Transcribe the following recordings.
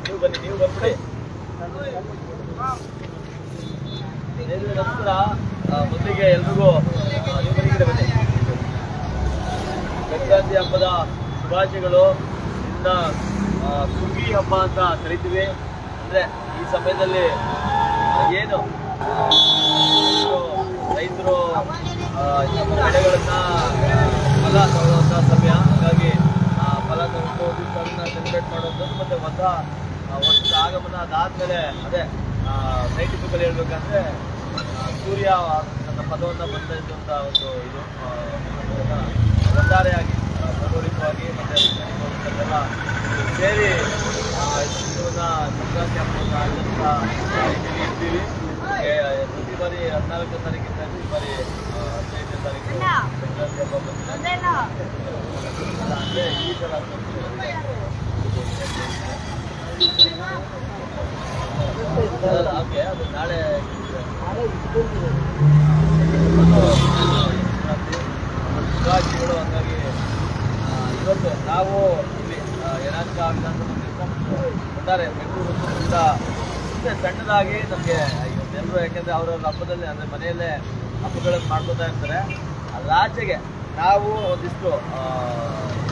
ನೀವು ಬನ್ನಿ ನೀವು ಮೊದಲಿಗೆ ಎಲ್ರಿಗೂ ನೀವು ಬನ್ನಿ ಬನ್ನಿ ಸಂಕ್ರಾಂತಿ ಹಬ್ಬದ ಶುಭಾಶಯಗಳು ಇನ್ನ ಸುಗ್ಗಿ ಹಬ್ಬ ಅಂತ ಕರಿತೀವಿ ಅಂದ್ರೆ ಈ ಸಮಯದಲ್ಲಿ ಏನು ರೈತರು ಬೆಳೆಗಳನ್ನ ಫಲ ತಗೊಳ್ಳುವಂಥ ಸಮಯ ಹಾಗಾಗಿ, ಆ, ಫಲ ಅದನ್ನ ಸೆಲೆಬ್ರೇಟ್ ಮಾಡೋದು ಮತ್ತು ಹೊಸ ವರ್ಷದ ಆಗಮನ ಅದಾದಮೇಲೆ, ಅದೇ ಸೈಂಟಿಫಿಕಲ್ ಹೇಳ್ಬೇಕಂದ್ರೆ ಸೂರ್ಯ ತನ್ನ ಪದವನ್ನು ಬಂದಂತ ಒಂದು ಇದು ಒಟ್ಟಾರೆಯಾಗಿ ಭೌಗೋಳಿಕವಾಗಿ ಮತ್ತೆ ಸೇರಿ ಇದನ್ನ ಸಂಕ್ರಾಂತಿ ಹಬ್ಬವನ್ನು ಆಚರಿಸ್ತಾ ಬಾರಿ ಹದಿನಾಲ್ಕನೇ ತಾರೀಕಿಂದ ಈ ಬಾರಿ ಹದಿನೈದನೇ ತಾರೀಕು ಸಂಕ್ರಾಂತಿ ಹಬ್ಬ ಬಂದಿದೆ. ಅಂದ್ರೆ ಈ ಸಲ ಅದು ನಾಳೆ ಶುಭಾಶಯಗಳು ಹಾಗಾಗಿ ಇವತ್ತು ನಾವು ಇಲ್ಲಿ ಯನಾಂಕ ವಿಧಾನಸಭಾ ಒಟ್ಟಾರೆ ಬೆಂಗಳೂರು ಸುತ್ತಮುತ್ತ ಮತ್ತೆ ಸಣ್ಣದಾಗಿ ನಮಗೆ ಜನರು ಯಾಕೆಂದ್ರೆ ಅವರವ್ರ ಹಬ್ಬದಲ್ಲಿ, ಅಂದ್ರೆ ಮನೆಯಲ್ಲೇ ಹಬ್ಬಗಳನ್ನು ಮಾಡ್ಕೊತಾ ಇರ್ತಾರೆ. ಅಲ್ಲಾಚೆಗೆ ನಾವು ಒಂದಿಷ್ಟು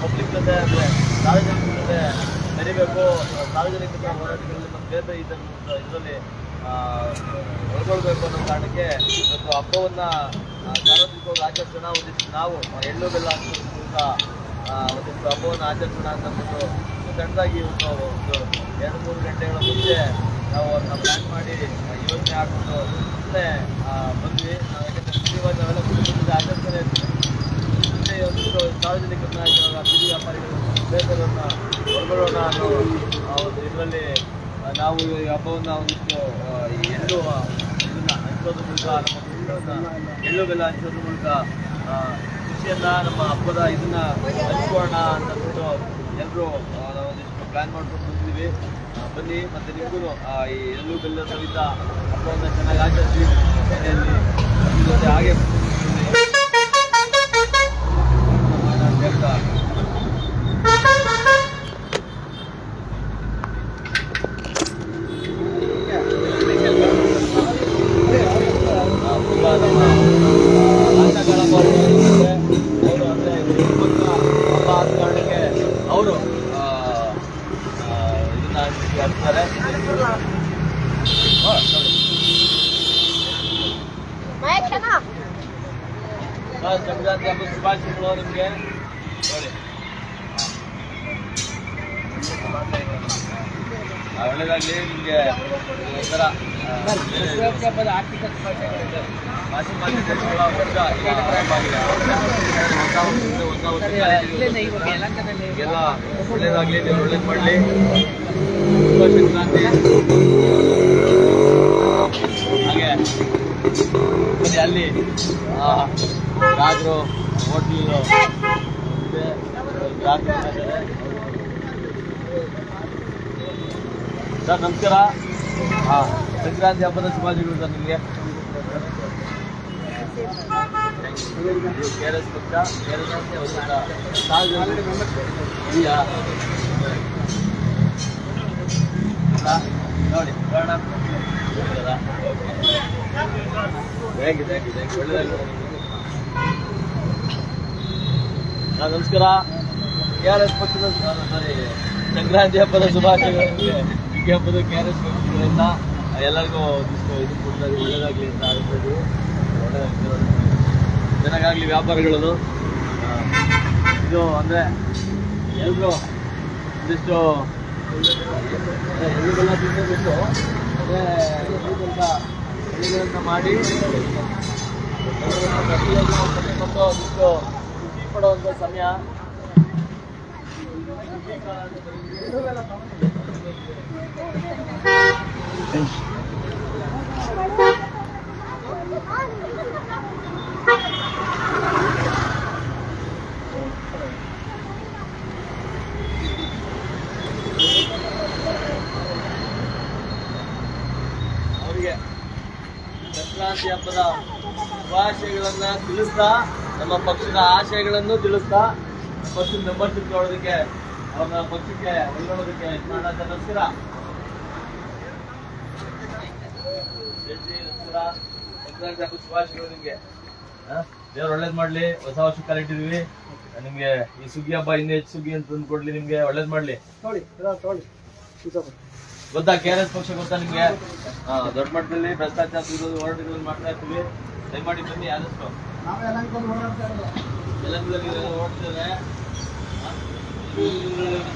ಪಬ್ಲಿಕ್ ಜೊತೆ, ಅಂದ್ರೆ ಸಾರ್ವಜನಿಕರ ಜೊತೆ ಬೆರಿಬೇಕು ಸಾರ್ವಜನಿಕರ ಹೋರಾಟಗಳಲ್ಲಿ ಮತ್ತು ಬೇರೆ ಬೇರೆ ಇದನ್ನು, ಇದರಲ್ಲಿ ಒಳಗೊಳ್ಬೇಕು ಅನ್ನೋ ಕಾರಣಕ್ಕೆ ಇವತ್ತು ಹಬ್ಬವನ್ನು ಸಾರ್ವಜನಿಕವಾಗಿ ಆಚರಿಸೋಣ. ಒಂದಿಷ್ಟು ನಾವು ಎಳ್ಳು ಬೆಲ್ಲ ಅಂತ ಒಂದಿಷ್ಟು ಹಬ್ಬವನ್ನು ಆಚರಿಸೋಣ ಅಂತಂದ್ಬಿಟ್ಟು ಸಣ್ಣದಾಗಿ ಒಂದು ಒಂದು ಎರಡು ಮೂರು ಗಂಟೆಗಳ ಮುಂಚೆ ನಾವು ಅದನ್ನ ಪ್ಲ್ಯಾನ್ ಮಾಡಿ ಯೋಜನೆ ಹಾಕೊಂಡು ಮುಂದೆ ಬಂದ್ವಿ. ನಾವು ಯಾಕಂದ್ರೆ ಪ್ರತಿವಾರ ನಾವೆಲ್ಲ ಕುಟುಂಬದಿಂದ ಆಚರಿಸ್ತಾನೆ ಇರ್ತೀವಿ ಮತ್ತೆ ಒಂದಿಷ್ಟು ಸಾರ್ವಜನಿಕರನ್ನ ಇವಾಗ ಬೀದಿ ವ್ಯಾಪಾರಿಗಳು ಬೇಸರನ್ನು ಒಳಗೊಳ್ಳೋಣ ಅನ್ನೋ ಒಂದು ಇದರಲ್ಲಿ ನಾವು ಈ ಹಬ್ಬವನ್ನು ಒಂದಿಷ್ಟು ಎಳ್ಳು ಇದನ್ನು ಹಂಚೋದ್ರ ಮೂಲಕ, ನಮ್ಮ ಕುಟುಂಬವನ್ನ ಎಳ್ಳು ಬೆಲ್ಲ ಹಂಚೋದ್ರ ಮೂಲಕ ಖುಷಿಯನ್ನು ನಮ್ಮ ಹಬ್ಬದ ಇದನ್ನು ಹಂಚ್ಕೊಳ್ಳೋಣ ಅಂತಂದ್ಬಿಟ್ಟು ಎಲ್ಲರೂ ಎಲ್ಲರೂ ಒಂದಿಷ್ಟು ಪ್ಲ್ಯಾನ್ ಮಾಡ್ಕೊಂಡು ಬಂದಿದ್ದೀವಿ ಬನ್ನಿ, ಮತ್ತು ನಿಮಗೂ ಈ ಎಳ್ಳು ಬೆಲ್ಲ ಸಹಿತ ಹಬ್ಬವನ್ನ ಚೆನ್ನಾಗಿ ಆಚರಿಸಿ ಮನೆಯಲ್ಲಿ ಅದ್ರ ಜೊತೆ ಹಾಗೆ ಮಾಡೋಣ ಅಂತ ಹೇಳ್ತಾ ತುಂಬ ನಮ್ಮ ರಾಜಕಾರಣ ಅವರು ಅಂದರೆ ಹಬ್ಬ ಆದ ಕಾರಣಕ್ಕೆ ಅವರು ಇದನ್ನ ಹಾಕ್ತಾರೆ ಸಂಕ್ರಾಂತಿ ಹಬ್ಬದ ಶುಭಾಶಯಗಳು ನಿಮಗೆ ನೋಡಿ ಆ, ಒಳ್ಳೆದಾಗ್ಲಿ ನಿಮಗೆ ಒಂಥರ ಹಬ್ಬದ ಆರ್ಥಿಕ ಶುಭಾಶಯಗಳಿದೆ ಮಾಸಿ ಮಾಸಿ ದೇಶಗಳ ವರ್ಷ ಈಗ ಆರಂಭ ಆಗಿದೆ ಹೊಸ ವರ್ಷದಿಂದ ಹೊಸ ವರ್ಷ ಎಲ್ಲ ಸಂಕ್ರಾಂತಿ ಹಾಗೆ ಅಲ್ಲಿ ರಾಜರು ಹೋಟ್ಲು ಸರ್ ನಮಸ್ಕಾರ ಹಾಂ ಸಂಕ್ರಾಂತಿ ಹಬ್ಬದ ಶುಭಾಶಯಗಳು ಸರ್ ನಿಮಗೆ ಕೆ ಆರ್ ಎಸ್ ಪಕ್ಷ ಕೆ ಆರ್ ಎಸ್ ಇದೆಯಾ? ನೋಡಿ ನಮಸ್ಕಾರ. ಕೆ ಆರ್ ಎಸ್ ಪಕ್ಷದ ಸಾರಿ, ಸಂಕ್ರಾಂತಿ ಹಬ್ಬದ ಶುಭಾಶಯಗಳು ನಿಮಗೆ. ಹಬ್ಬದ ಕೆ ಆರ್ ಎಸ್ ಪಕ್ಷಗಳಿಂದ ಎಲ್ಲರಿಗೂ ಇದು ಕೊಡ್ತಾರೆ ಒಳ್ಳೇದಾಗಲಿ ಅಂತ ಆಗ್ತದೆ ಒಳ್ಳೇದಾಗಲಿ ಚೆನ್ನಾಗಾಗಲಿ ವ್ಯಾಪಾರಿಗಳು ಇದು ಅಂದರೆ ಎಲ್ಲರೂ ಒಂದಿಷ್ಟು ಎಳ್ಳುಗಳೆಲ್ಲ ತಿಂದುಬಿಟ್ಟು ಅಂದರೆ ಸ್ವಲ್ಪ ಎಳ್ಳುಗಳನ್ನ ಮಾಡಿ ಒಂದಿಷ್ಟು ಖುಷಿ ಸಮಯ. ಅವರಿಗೆ ಸಂಕ್ರಾಂತಿ ಹಬ್ಬದ ಶುಭಾಶಯಗಳನ್ನ ತಿಳಿಸ್ತಾ, ನಮ್ಮ ಪಕ್ಷದ ಆಶಯಗಳನ್ನು ತಿಳಿಸ್ತಾ ಪಕ್ಷದ ಮೆಂಬರ್ಶಿಪ್ ನೋಡೋದಕ್ಕೆ ಅವರ ಪಕ್ಷಕ್ಕೆ ಒಳಗೊಳ್ಳೋದಕ್ಕೆ ನಮಸ್ಕಾರ ಸಂಕ್ರಾಂತಿ ಶುಭಾಶಯಗಳು ನಿಮ್ಗೆ. ದೇವ್ರು ಒಳ್ಳೇದ್ ಮಾಡ್ಲಿ, ಹೊಸ ವರ್ಷ ಕಾಲಿಟ್ಟಿದೀವಿ ನಿಮ್ಗೆ ಈ ಸುಗ್ಗಿ ಹಬ್ಬ ಇನ್ನೂ ಹೆಚ್ಚು ಸುಗ್ಗಿ ಅಂತ ತಂದು ಕೊಡ್ಲಿ ನಿಮ್ಗೆ, ಒಳ್ಳೇದ್ ಮಾಡ್ಲಿ. ನೋಡಿ ತೊಗೊಳ್ಳಿ ಗೊತ್ತಾ? ಕೆ ಆರ್ ಎಸ್ ಪಕ್ಷ ಗೊತ್ತಾ ನಿಮ್ಗೆ? ದೊಡ್ಡ ಮಟ್ಟದಲ್ಲಿ ಭ್ರಷ್ಟಾಚಾರ ಸಿಗೋದು ಹೋರಾಟಗಳು ಮಾಡ್ತಾ ಇರ್ತೀವಿ ದಯಮಾಡಿ ಬನ್ನಿ ಆದಷ್ಟು. ಇರೋದು.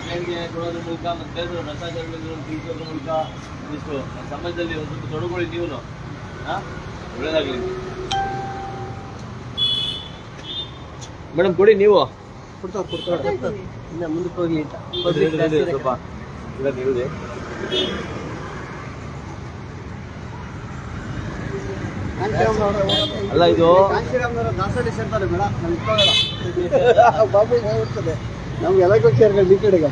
ದೇಣಿಗೆ ಕೊಡೋದ್ರ ಮೂಲಕ ಮತ್ತೆ ಬೇರೆ ಭ್ರಷ್ಟಾಚಾರಗಳನ್ನು ತಿಳಿಸೋದ್ರ ಮೂಲಕ ಇಷ್ಟು ಸಮಾಜದಲ್ಲಿ ಒಂದು ಸ್ವಲ್ಪ ತೊಡಗೊಳ್ಳಿ ನೀವು ಒಳ್ಳೇದಾಗ್ಲಿ. ಮೇಡಮ್ ಕೊಡಿ ನೀವು. ಕೊಡ್ತಾ ಕೊಡ್ತಾ ಇನ್ನ ಮುಂದಕ್ಕೆ ಹೋಗಿ ಅಂತ ಸ್ವಲ್ಪ. ಇಲ್ಲ ನಿಲ್ದೆ ಅಲ್ಲ ಇದು ದಾಸಡಿ ಸೇರ್ತಾರೆ ಬೇಡ ನಮ್ಗೆ ಬಾಬು ಹೋಗ್ಬಿಡ್ತದೆ. ನಮ್ಗೆ ಎಲ್ಲಕ್ಕೂ ಸೇರ್ಕೊಂಡು ಈ ಕಡೆಗೆ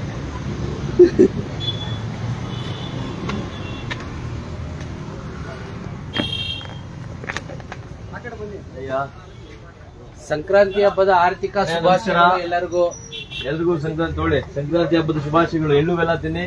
ಆ ಬನ್ನಿ. ಅಯ್ಯ. ಸಂಕ್ರಾಂತಿ ಹಬ್ಬದ ಆರ್ಥಿಕ ಶುಭಾಶಯ ಎಲ್ಲರಿಗೂ. ಎಲ್ರಿಗೂ ಸಂಕ್ರಾಂತಿ ಒಳ್ಳೆ ಸಂಕ್ರಾಂತಿ ಹಬ್ಬದ ಶುಭಾಶಯಗಳು. ಎಳ್ಳು ಬೆಲ್ಲ ತಿನ್ನಿ.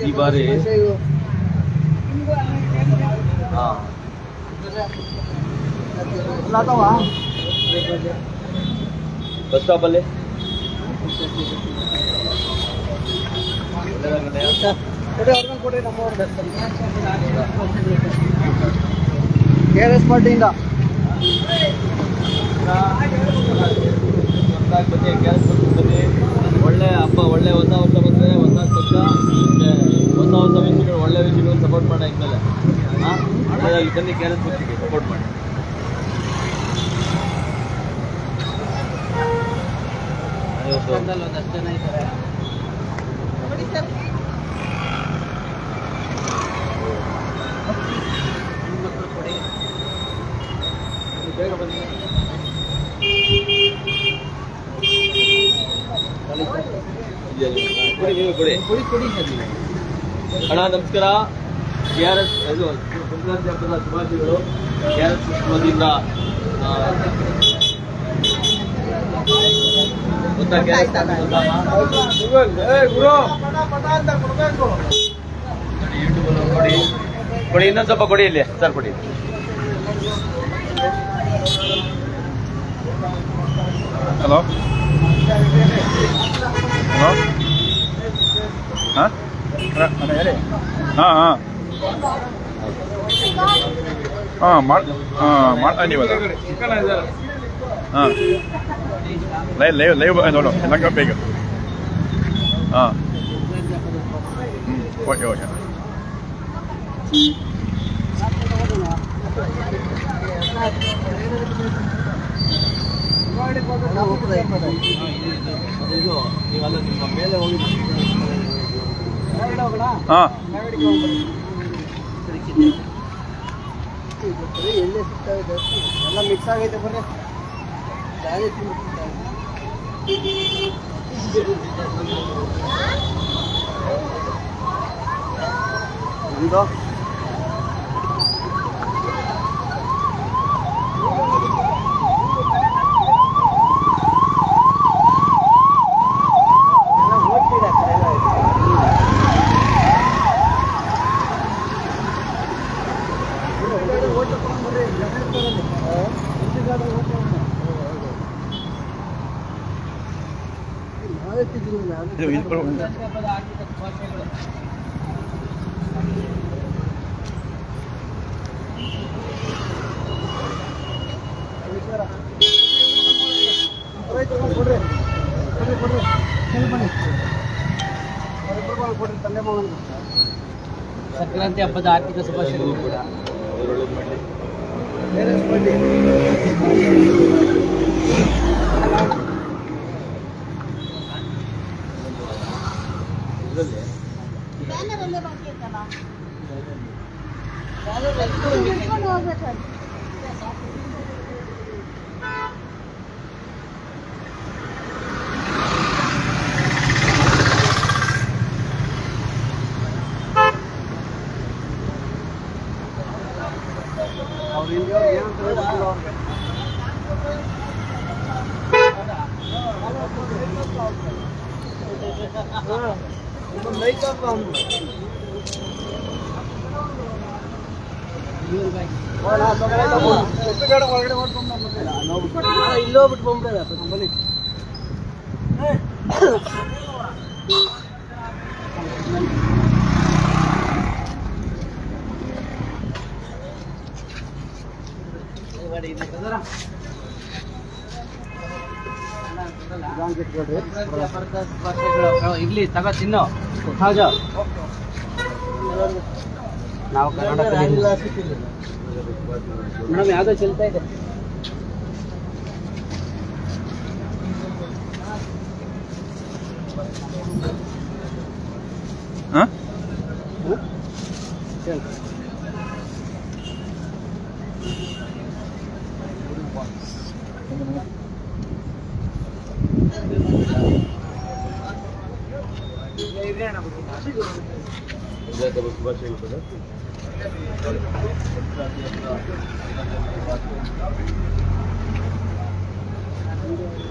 ಈ ಬಾರಿ ಹಾ. ಅದಾವ ಬಸ್ ಸ್ಟಾಪ್ ಅಲ್ಲಿ. ಕೊಡಿ ಅವ್ರಿಗೊಂದು ಕೊಡಿ ನಮ್ಮವ್ರು ಕೆ ಆರ್ ಎಸ್ ಪಾರ್ಟಿಯಿಂದ ಹೊಸ್ದಾಗಿ ಬನ್ನಿ ಬನ್ನಿ ಕೆಲಸ ಪಕ್ಷಕ್ಕೆ ಸಪೋರ್ಟ್ ಮಾಡಿ ಇವತ್ತು ಪಕ್ಕದಲ್ಲಿ ಒಂದಷ್ಟು ಜನ ಇದ್ದಾರೆ ಬೇಗ ಬನ್ನಿ ಕೊಡಿ ನೀವು ಕೊಡಿ ಕೊಡಿ ಕೊಡಿ ಸರ್ ನೀವು. ಅಣ್ಣ ನಮಸ್ಕಾರ ಕೆ ಆರ್ ಎಸ್ ಇದು ಸಂಕ್ರಾಂತಿ ಹಬ್ಬದ ಶುಭಾಶಯಗಳು. ಕೆ ಆರ್ ಎಸ್ ಯೂಟ್ಯೂಬ್ ಕೊಡಿ. ಕೊಡಿ ಇನ್ನೊಂದು ಸ್ವಲ್ಪ ಕೊಡಿ ಇಲ್ಲಿ. ಸರ್ ಕೊಡಿ. ಹಲೋ ಹಲೋ ಹಾಂ ಹೇಳಿ ಹಾಂ ಹಾಂ. ಹಾಂ, ಮಾಡಿ, ಹಾಂ, ಮಾಡ್ತಾ ನೀವು ಹಾಂ. ಲೈವ್ ಲೈವ್ ಲೈವ್ ನೋಡು ಎಲ್ಲ ಬೇಕು ಹಾಂ. ಹ್ಞೂ ಓಕೆ ಓಕೆ. ಇದು ನೀವಲ್ಲ ನಿಮ್ಮ ಮೇಲೆ ಹೋಗಿ ಹಾಂ. ಎಣ್ಣೆ ಸಿಗ್ತವೆ ಜಾಸ್ತಿ ಎಲ್ಲ ಮಿಕ್ಸ್ ಆಗೈತೆ ಬರ್ರಿ ಜಾಸ್ತಿ ತಿಂದ್ಬಿಟ್ಟಿದ್ದಾರೆ. ಸಂಕ್ರಾಂತಿ ಹಬ್ಬದ ಆರ್ಥಿಕ ಶುಭಾಶಯಗಳು ಕೂಡ. ಮಾಡಿ ನಾವು ಬಿಟ್ಬಿಟ್ಟು- ಇಲ್ಲೋ ಬಿಟ್ಟು ಬಂದ್ಬಿಡ ಬನ್ನಿ ಇರ್ಲಿ ತಗ ತಿನ್ನು. ನಾವು ಕರ್ನಾಟಕ ಮೇಡಮ್ ಯಾವುದೋ ಚೆಲ್ತಾ ಇದೆ ಹಾಂ ಹೇಳಿ.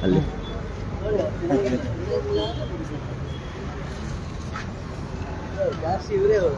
ಅಲ್ಲಿ ಜಾಸ್ತಿ ಇವರೇ ಅವರು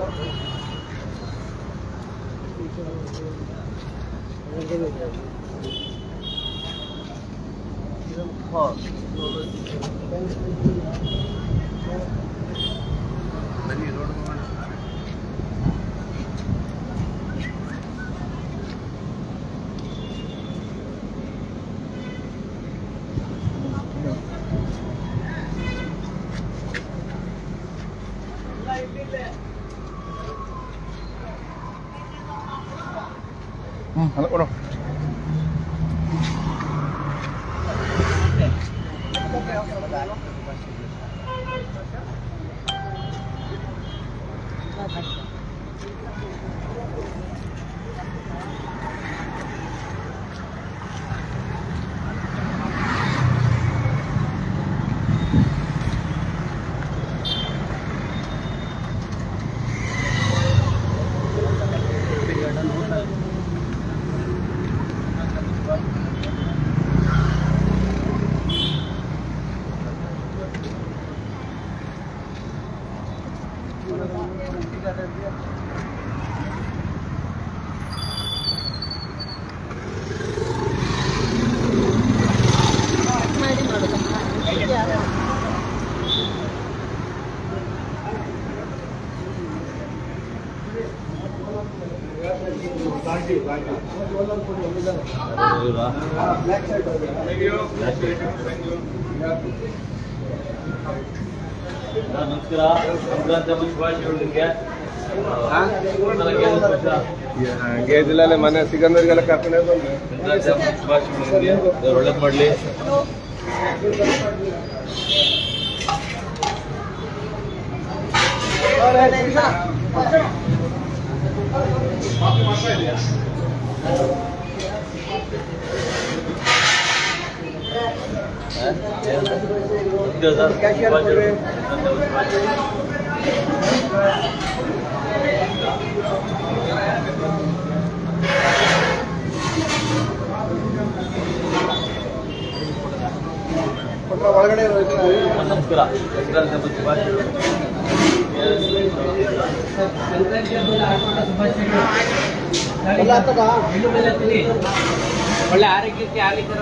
ಹ್ಞೂ ಅಲ್ಲ ಕೊಡು ಮಾಡಿ ಮಾಡೋದು ನಮಸ್ಕಾರ ಸಂಕ್ರಾಂತಿ ಹಬ್ಬದ ಶುಭಾಶಯಗಳು ನಿಮಗೆ ಗೇಜಿಲ್ಲೇ ಮನೆ ಸಿಗಂದರಿಗೆಲ್ಲ ಕರ್ಕೊಂಡೇ ಬಂದು ಸಂಕ್ರಾಂತಿ ಹಬ್ಬದ ಶುಭಾಶಯಗಳು ನಿಮಗೆ ದೇವ್ರು ಒಳ್ಳೇದು ಮಾಡಲಿ ಕೊಟ್ರೆ ಒಳಗಡೆ. ನಮಸ್ಕಾರ. ಒಳ್ಳೆ ಆರೋಗ್ಯಕ್ಕೆ ಆಲಿಕರ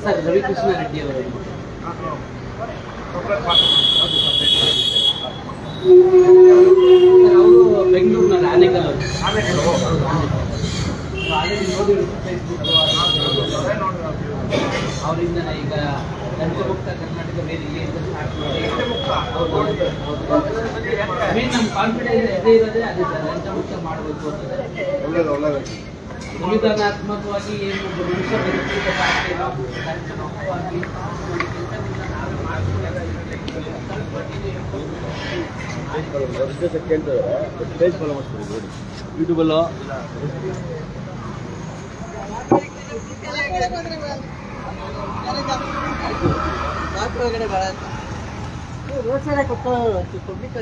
Sir, Ravi Krishna Reddy. Sir, Ravi Krishna Reddy. ಬೆಂಗಳೂರಿನಲ್ಲಿ ಆನೆಕಲ್ ಅವರಿಂದ ಈಗ ಲಂಚಮುಕ್ತ ಕರ್ನಾಟಕ. Main ನಮ್ಮ ಕಾನ್ಫಿಡೆನ್ಸ್ ಇರೋದೇ, ಅದೇ ಸರ್ ಮುಕ್ತ ಮಾಡಬೇಕು ಅಂತ ಸಂವಿಧಾನಾತ್ಮಕವಾಗಿ ಏನು ಮನುಷ್ಯ ಪೇಜ್ ಫಾಲೋ ಮಾಡ್ತೀವಿ ನೋಡಿ ಯೂಟ್ಯೂಬಲ್ಲೋ ರೋಡ್ ಸೈಡ್ ಕೊಟ್ಟು ಪಬ್ಲಿಕ್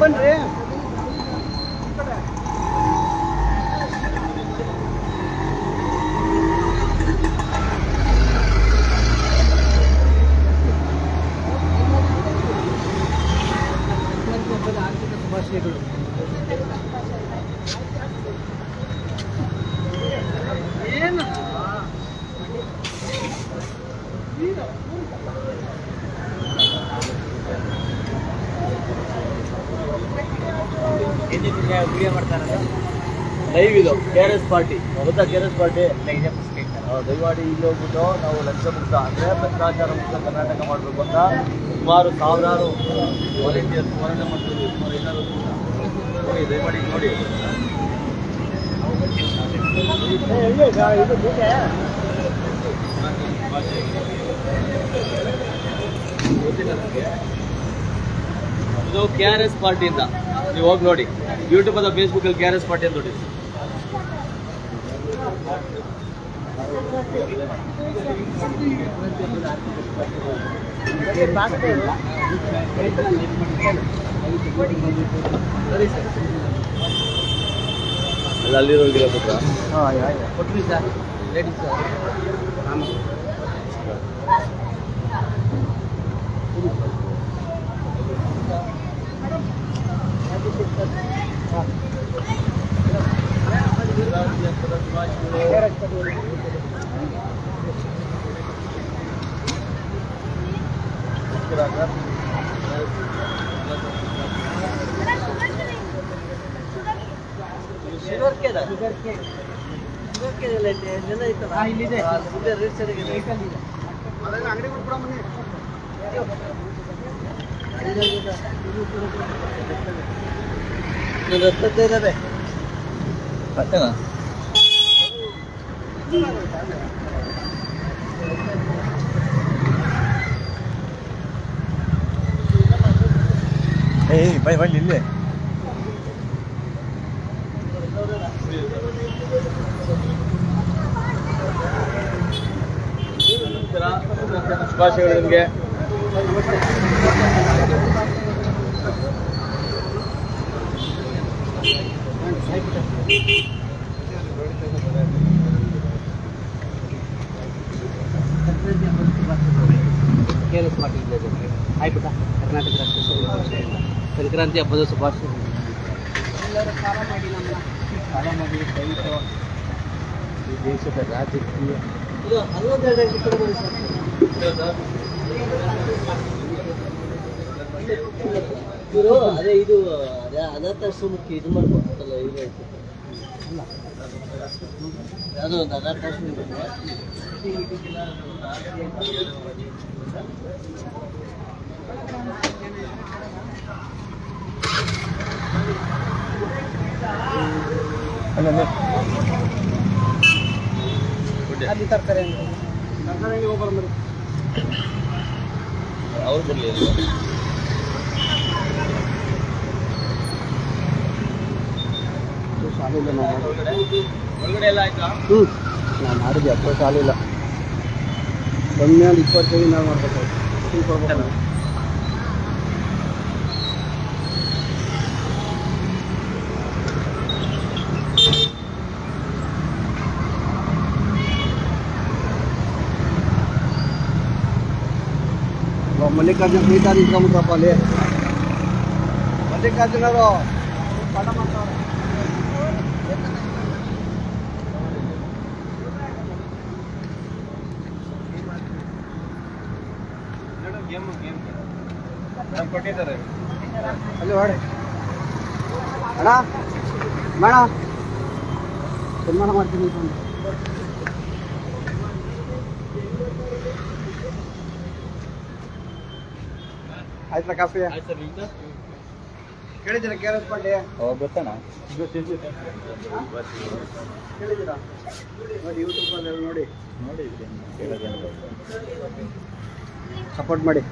ಬನ್ರಿ ಸಂಕ್ರಾಂತಿ ಹಬ್ಬದ ಆರ್ಥಿಕ ಶುಭಾಶಯಗಳು ವಿಡಿಯೋ ಮಾಡ್ತಾರೆ ಲೈವ್ ಇದು ಕೆ ಆರ್ ಎಸ್ ಪಾರ್ಟಿ. ಗೊತ್ತಾ ಕೆ ಆರ್ ಎಸ್ ಪಾರ್ಟಿ ದಯಮಾಡಿ ಇಲ್ಲಿ ಹೋಗ್ಬಿಟ್ಟು ನಾವು ಲಂಚ ಮುಕ್ತ ಅಂದರೆ ಭ್ರಷ್ಟಾಚಾರ ಮುಕ್ತ ಕರ್ನಾಟಕ ಮಾಡಬೇಕು ಅಂತ ಸುಮಾರು ಸಾವಿರಾರು ವಾಲಂಟಿಯರ್ಸ್ ಹೋರಾಟ ಮಾಡ್ತಿದ್ವಿ ಸುಮಾರು ಏನಾದ್ರು ನೋಡಿ ದಯಮಾಡಿ ನೋಡಿ. ಗೊತ್ತಿಲ್ಲ ನನಗೆ ಇದು ಕೆ ಆರ್ ಎಸ್ ಪಾರ್ಟಿಯಿಂದ ನೀವು ಹೋಗಿ ನೋಡಿ. ಯೂಟ್ಯೂಬ್ ಅಥವಾ ಫೇಸ್ಬುಕ್ಕಲ್ಲಿ ಕೆ ಆರ್ ಎಸ್ ಪಾರ್ಟಿ ಅಂತ ನೋಡಿ ಅಲ್ಲ ಅಲ್ಲಿರೋಗಿಲ್ಲ ಪುತ್ರ. ಕೊಟ್ರಿ ಸರ್. ರೆಡಿ ಸರ್ ಆಮೇಲೆ ಹಾ, ಇಲ್ಲಿದೆ ವೆಹಿಕಲ್ ಇದೆ ಅಂಗಡಿ ಬಿಟ್ಬಿಡ ಬನ್ನಿ ಏಯ್ ಬೈ ಬೈ ಇಲ್ಲೇ ಶುಭಾಶಯಗಳು ನಿಮಗೆ ಸಂಕ್ರಾಂತಿ ಹಬ್ಬದ ಶುಭಾಶಯಗಳು ಕೆ ಆರ್ ಎಸ್ ಪಾಟೀಲ್ ಆಯ್ತು ಪುಟ್ಟ ಕರ್ನಾಟಕ ರಾಷ್ಟ್ರ ಸಂಕ್ರಾಂತಿ ಹಬ್ಬದ ಎಲ್ಲರೂ ಮಾಡಿ ನಮ್ಮ ಮಾಡಿ ಈ ದೇಶದ ರಾಜಕೀಯ ಇದು ಇವರು ಅದೇ ಇದು ಅದೇ ಅನಾಥಾಶ್ರಮಕ್ಕೆ ಇದು ಮಾಡ್ಕೊಡ್ತಲ್ಲ ಇದು ಯಾವುದೋ ಒಂದು ಅನಾಥಾಶ್ರಮ. ಅಲ್ಲಿ ತರ್ತಾರೆ ಮರಿ ಅವ್ರು ಬರಲಿ ಶಾಲಿಲ್ಲ ಹ್ಞೂ ನಾನು ಮಾಡಿದ್ದೆ ಅಪ್ಪ ಶಾಲಿಲ್ಲ ಕಮ್ಮಿ ಒಂದು ಇಪ್ಪತ್ತೈದು ನಾವು ಮಾಡ್ಬೇಕು. ಟೀ ಕೊಡ್ಬೇಕು ಮಲ್ಲಿಕಾರ್ಜುನ ಪೀಠ ನಿಂತ್ಕೊಂಬಿಟ್ರಪ್ಪ ಅಲ್ಲಿ. ಮಲ್ಲಿಕಾರ್ಜುನರು ಪಾಠ ಮಾಡ್ತಾವ್ರೆ ಅಲ್ಲಿ ಹೊಡೆ. ಅಣ್ಣ ಬೇಡ ಸನ್ಮಾನ ಮಾಡ್ತೀನಿ. ಆಯ್ತಾ ಕಾಫಿ ಕೇಳಿದ್ದೀರಾ ಕೆ ಆರ್ ಎಸ್ ಪಾಂಡೆ ಗೊತ್ತಣ್ಣ ಕೇಳಿದ್ದೀರಾ? ನೋಡಿ ಯೂಟ್ಯೂಬಲ್ಲಿ ನೋಡಿ. ನೋಡಿ ಸಪೋರ್ಟ್ ಮಾಡಿ.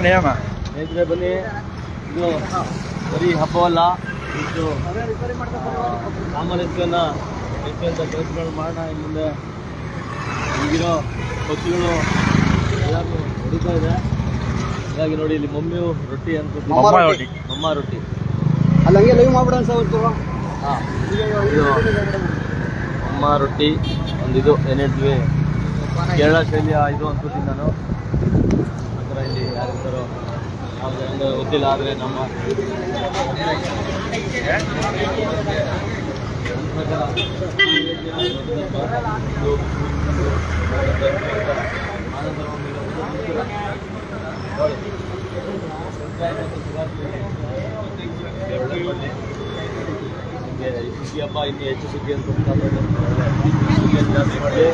ಸ್ನೇಹಿತರೆ ಬನ್ನಿ. ಇದು ಬರೀ ಹಬ್ಬವಲ್ಲ ಇದು ಸಾಮರಸ್ಯವನ್ನು ಹೆಚ್ಚುವಂಥ ಕೆಲಸಗಳು ಮಾಡೋಣ. ಇನ್ನು ಮುಂದೆ ಈಗಿರೋ ಪಕ್ಷಿಗಳು ಎಲ್ಲರೂ ಹೊಡಿತಾ ಇದೆ. ಹಾಗಾಗಿ ನೋಡಿ ಇಲ್ಲಿ ಮಮ್ಮಿಯು ರೊಟ್ಟಿ ಅಂತ ಮಮ್ಮ ರೊಟ್ಟಿ. ಮಮ್ಮ ರೊಟ್ಟಿ. ಅಲ್ಲಿ ಹಂಗೆ ಲೈವ್ ಮಾಡ್ಬಿಡೋಣ ಸರ್ ಅವತ್ತು ಹಾಂ. ಇದು ಅಮ್ಮ ರೊಟ್ಟಿ ಒಂದು ಇದು ಏನೇಳ್ತೀವಿ ಹೇಳ್ತೀವಿ ಕೇರಳ ಶೈಲಿಯ ಇದು ಅನ್ಕೋತೀನಿ ನಾನು. ಅವ್ರಿಗೆ ನಂಗೆ ಗೊತ್ತಿಲ್ಲ ಆದರೆ ನಮ್ಮ ಸುಗ್ಗಿ ಹಬ್ಬ ಇನ್ನು ಹೆಚ್ಚು ಸುಗ್ಗಿ ಅಂತ ಸುಗ್ಗಿಯನ್ನು ಜಾಸ್ತಿ ಮಾಡಿ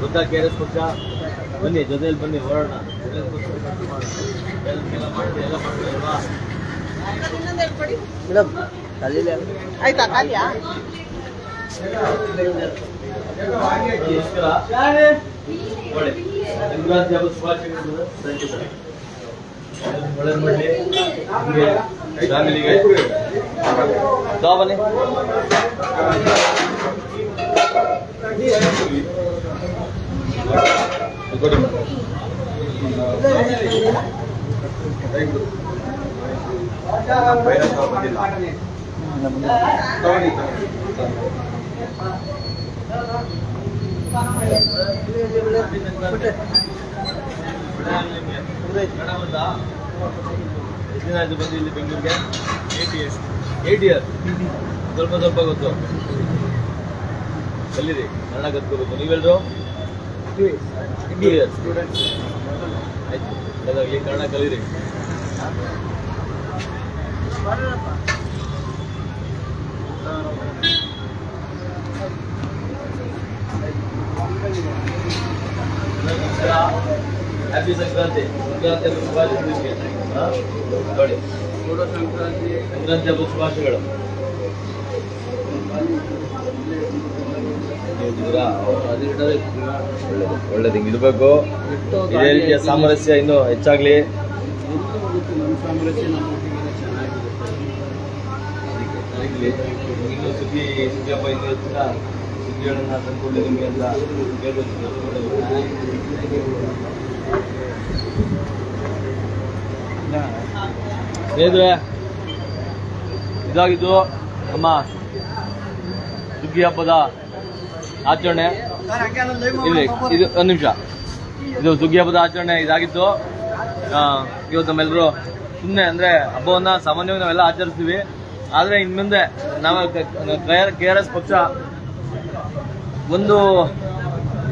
ಗೊತ್ತಾ ಕೆ ಆರ್ ಎಸ್ ಪಕ್ಷ ಬನ್ನಿ ಜೊತೆಯಲ್ಲಿ ಬನ್ನಿ ಹೊರಡೋಣ. ಮೇಡಮ್ ಆಯ್ತಾ ಖಾಲಿಯಾ? ಒಳ್ಳೆ. ಸಂಕ್ರಾಂತಿ ಹಬ್ಬದ ಶುಭಾಶಯಗಳು ಥ್ಯಾಂಕ್ ಯು ಸರ್. ಒಳ್ಳೇದು ಮಾಡಲಿ ನಿಮಗೆ ಫ್ಯಾಮಿಲಿಗೆ. ತಗೋ ಬನ್ನಿ. ಆಯ್ತು ಬಂದು ಇಲ್ಲಿ ಬೆಂಗಳೂರಿಗೆ ಏಟ್ ಇಯರ್ಸ್ ಏಟ್ ಸ್ವಲ್ಪ ಸ್ವಲ್ಪ ಗೊತ್ತು ಕಲೀರಿ ಕನ್ನಡ ಕತ್ಕೋಬೇಕು ನೀವೆಲ್ಲರೂ ಟೂ ಇಯರ್ಸ್ ಆಯ್ತು ಒಳ್ಳೆದಾಗಲಿ ಕನ್ನಡ ಕಲೀರಿ. ಹ್ಯಾಪಿ ಸಂಕ್ರಾಂತಿ ಸಂಕ್ರಾಂತಿ ಹಬ್ಬದ ಶುಭಾಶಯಗಳು ನಿಮಗೆ ಹಾ? ನೋಡಿ. ಸಂಕ್ರಾಂತಿ ಸಂಕ್ರಾಂತಿ ಹಬ್ಬದ ಶುಭಾಶಯಗಳು. ಅದು? ಒಳ್ಳೇದು. ಒಳ್ಳೇದು ಹಿಂಗೆ ಇರಬೇಕು. ಇದೇ ರೀತಿಯ ಸಾಮರಸ್ಯ ಇನ್ನೂ ಹೆಚ್ಚಾಗ್ಲಿ. ಇನ್ನು ಸುದ್ದಿ ಸುದ್ದಿ ಹಬ್ಬ ಇನ್ನೂ ಹೆಚ್ಚಿನ ಸುದ್ದಿಗಳನ್ನ ತಂದ್ಕೊಳ್ಳಿ ನಿಮಗೆ ಅಂತ ಸ್ನೇಹಿತರೆ ಇದಾಗಿದ್ದು ನಮ್ಮ ಸುಗ್ಗಿ ಹಬ್ಬದ ಆಚರಣೆ. ಇಲ್ಲಿ ಇದು ಒಂದು ನಿಮಿಷ. ಇದು ಸುಗ್ಗಿ ಹಬ್ಬದ ಆಚರಣೆ ಇದಾಗಿತ್ತು. ಇವತ್ತು ನಮ್ಮೆಲ್ಲರೂ ಸುಮ್ಮನೆ ಅಂದರೆ ಹಬ್ಬವನ್ನು ಸಾಮಾನ್ಯವಾಗಿ ನಾವೆಲ್ಲ ಆಚರಿಸ್ತೀವಿ. ಆದರೆ ಇನ್ನು ಮುಂದೆ ನಾವು ಕೆ ಆರ್ ಎಸ್ ಪಕ್ಷ ಒಂದು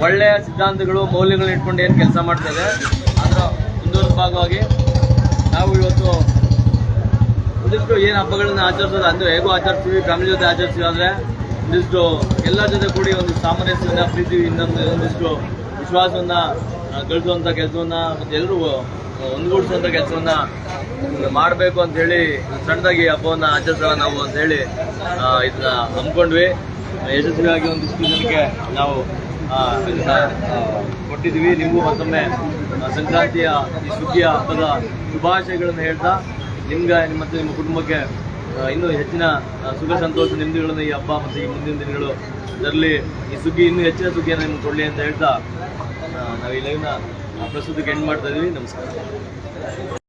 ಒಳ್ಳೆಯ ಸಿದ್ಧಾಂತಗಳು, ಮೌಲ್ಯಗಳನ್ನ ಇಟ್ಕೊಂಡು ಏನು ಕೆಲಸ ಮಾಡ್ತಾ ಇದೆ. ಅದರ ಮುಂದುವರೆದ ಭಾಗವಾಗಿ ನಾವು ಇವತ್ತು ಒಂದಿಷ್ಟು ಏನು ಹಬ್ಬಗಳನ್ನ ಆಚರಿಸೋದು ಅಂದರೆ ಹೇಗೂ ಆಚರಿಸ್ತೀವಿ, ಫ್ಯಾಮಿಲಿ ಜೊತೆ ಆಚರಿಸ್ತೀವಿ ಆದರೆ ಒಂದಿಷ್ಟು ಎಲ್ಲ ಜೊತೆ ಕೂಡಿ ಒಂದು ಸಾಮರಸ್ಯದ ಪ್ರೀತಿ ಇನ್ನೊಂದು ಒಂದಿಷ್ಟು ವಿಶ್ವಾಸವನ್ನು ಗಳಿಸುವಂಥ ಕೆಲಸವನ್ನು ಮತ್ತೆ ಎಲ್ಲರೂ ಒಂದುಗೂಡಿಸುವಂಥ ಕೆಲಸವನ್ನು ಮಾಡಬೇಕು ಅಂತ ಹೇಳಿ ಸಣ್ಣದಾಗಿ ಹಬ್ಬವನ್ನು ಆಚರಿಸೋಣ ನಾವು ಅಂತ ಹೇಳಿ ಇದನ್ನ ಹಮ್ಮಿಕೊಂಡ್ವಿ. ಯಶಸ್ವಿಯಾಗಿ ಒಂದಿಷ್ಟು ಜನಕ್ಕೆ ನಾವು ಕೊಟ್ಟಿದ್ದೀವಿ. ನೀವು ಮತ್ತೊಮ್ಮೆ ಸಂಕ್ರಾಂತಿಯ ಈ ಸುಗ್ಗಿಯ ಹಬ್ಬದ ಶುಭಾಶಯಗಳನ್ನು ಹೇಳ್ತಾ, ನಿಮ್ಗೆ ಮತ್ತು ನಿಮ್ಮ ಕುಟುಂಬಕ್ಕೆ ಇನ್ನೂ ಹೆಚ್ಚಿನ ಸುಖ ಸಂತೋಷ ನೆಮ್ಮದಿಗಳನ್ನು ಈ ಹಬ್ಬ ಮತ್ತು ಈ ಮುಂದಿನ ದಿನಗಳು ಇದರಲ್ಲಿ ಈ ಸುಗ್ಗಿ ಇನ್ನೂ ಹೆಚ್ಚಿನ ಸುಗ್ಗಿಯನ್ನು ನಿಮ್ಗೆ ಕೊಡಲಿ ಅಂತ ಹೇಳ್ತಾ ನಾವು ಈ ಲೈವ್ನ ಪ್ರಸ್ತುತಕ್ಕೆ ಎಂಡ್ ಮಾಡ್ತಾ ಇದ್ದೀವಿ. ನಮಸ್ಕಾರ.